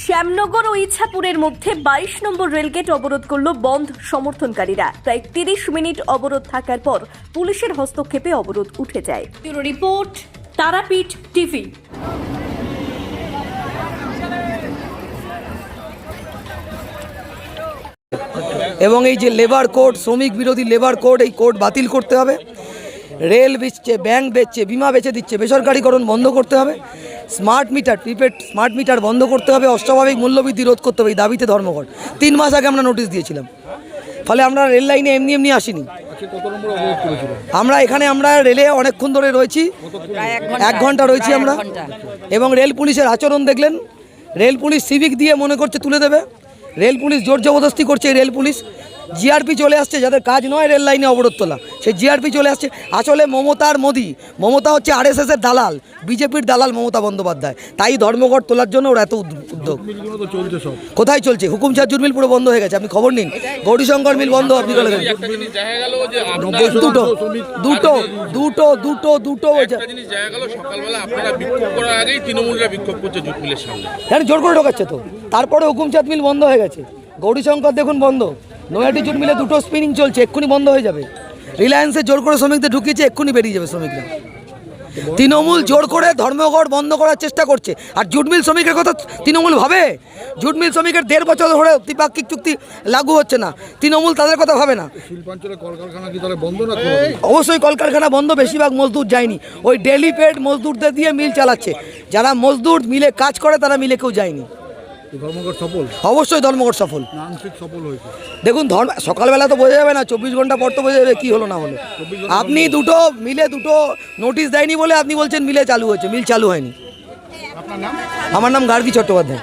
শ্যামনগর ও ইচ্ছাপুরের মধ্যে বাইশ নম্বর রেলগেট অবরোধ করল বন্ধ সমর্থনকারীরা। প্রায় তিরিশ মিনিট অবরোধ থাকার পর পুলিশের হস্তক্ষেপে অবরোধ উঠে যায়। Bureau report Tarapith TV. এবং এই যে লেবার কোড শ্রমিক বিরোধী লেবার কোড এই কোড বাতিল করতে হবে। রেল বেচছে ব্যাংক বেচছে, বিমা বেচে দিচ্ছে, বেসরকারিকরণ বন্ধ করতে হবে smart meter prepaid smart meter বন্ধ করতে হবে, অস্বাভাবিক মূল্যবৃদ্ধি রোধ করতে হবে এই দাবিতে ধর্মঘট। তিন মাস আগে আমরা নোটিশ দিয়েছিলাম। ফলে আমরা রেল লাইনে এমনি এমনি আসিনি। আমরা এখানে আমরা রেলে অনেকক্ষণ ধরে রয়েছি। এক ঘণ্টা রয়েছি আমরা। এবং রেল পুলিশের আচরণ দেখলেন। রেল পুলিশ সিভিক দিয়ে মনে করছে তুলে দেবে। রেল পুলিশ জোর জবরদস্তি করছে রেল পুলিশ। জিআরপি চলে আসছে, যাদের কাজ নয় রেল লাইনে অবরোধ তোলা সেই জিআরপি চলে আসছে। আসলে মমতার মোদি, মমতা হচ্ছে আরএসএসের দালাল, বিজেপির দালাল মমতা বন্দ্যোপাধ্যায়। তাই ধর্মঘট তোলার জন্য ওরা এত উদ্যোগ। কোথায় চলছে? হুকুম চার্জুর মিল পুরো বন্ধ হয়ে গেছে। আপনি খবর নিন। গৌরীশঙ্কর মিল বন্ধ, আপনি নব্বই আপনার দুটো দুটো দুটো দুটো দুটো জোর করে ঢোকাচ্ছে তো। তারপরে হুকুমচাঁদ মিল বন্ধ হয়ে গেছে। গৌরীশঙ্কর দেখুন বন্ধ। নয়াটি জুট মিলে দুটো স্পিনিং চলছে এক্ষুনি বন্ধ হয়ে যাবে। রিলায়েন্সে জোর করে শ্রমিকদের ঢুকিয়েছে এক্ষুনি বেরিয়ে যাবে শ্রমিকরা। তৃণমূল জোর করে ধর্মঘট বন্ধ করার চেষ্টা করছে। আর জুট মিল শ্রমিকের কথা তৃণমূল ভাবে? জুট মিল শ্রমিকের দেড় বছর ধরে দ্বিপাক্ষিক চুক্তি লাগু হচ্ছে না। তৃণমূল তাদের কথা ভাবে না? অবশ্যই কলকারখানা বন্ধ বেশিরভাগ মজদুর যায়নি। ওই ডেলি পেড মজদুরদের দিয়ে মিল চালাচ্ছে। যারা মজদুর মিলে কাজ করে তারা মিলে কেউ যায়নি। ধর্মঘট সফল? অবশ্যই ধর্মঘট সফল। আংশিক সফল হয়েছে। দেখুন ধর্ম সকালবেলা তো বোঝা যাবে না চব্বিশ ঘণ্টা পর তো বোঝা যাবে কি হলো না হলো। আপনি দুটো মিলে দুটো নোটিশ দেয়নি বলে আপনি বলছেন মিলে চালু হয়েছে মিল চালু হয়নি। আমার নাম গার্গী চট্টোপাধ্যায়।